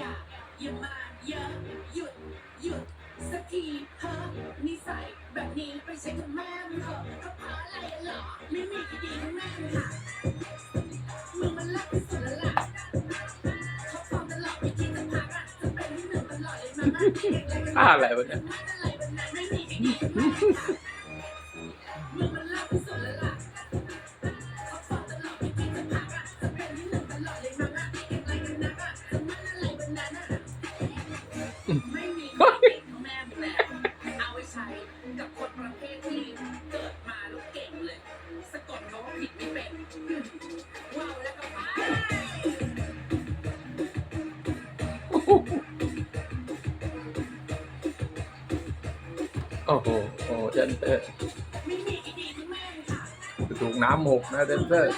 อย่าอย่ามาเยอะหยุดหยุดสักทีเฮ้นิสัยแบบนี้ไปใช้กับแม่มึงเถอะก็เพราะอะไรหรอไม่มีที่ดีทั้แม่มึงค่ะมึงมันรักที่สุดแล้วล่ะเขาฟอมตลอดไม่คิดจะพักอะจะเป็นที่หนึ่งตลอดเลยมาม่าเด็กๆกัอะไรวะเนี่ไม่มีที่ดีทั้งแม่มึกที่ดแล้วล่ะเขาฟอมตลอดไม่คิดจะพักอะจะเป็นที่หนึ่ตลอดเลยมา ใช้กับคนประเภทที่เกิดมาแล้วเก่งเลย สะกดเขาว่าผิดไม่เป็นว้าวแล้วก็ไปโอ้โหโอ้เดนเตอร์ไม่มีอีดีที่แม่งค่ะถูกน้ำหมกนะเดนเตอร์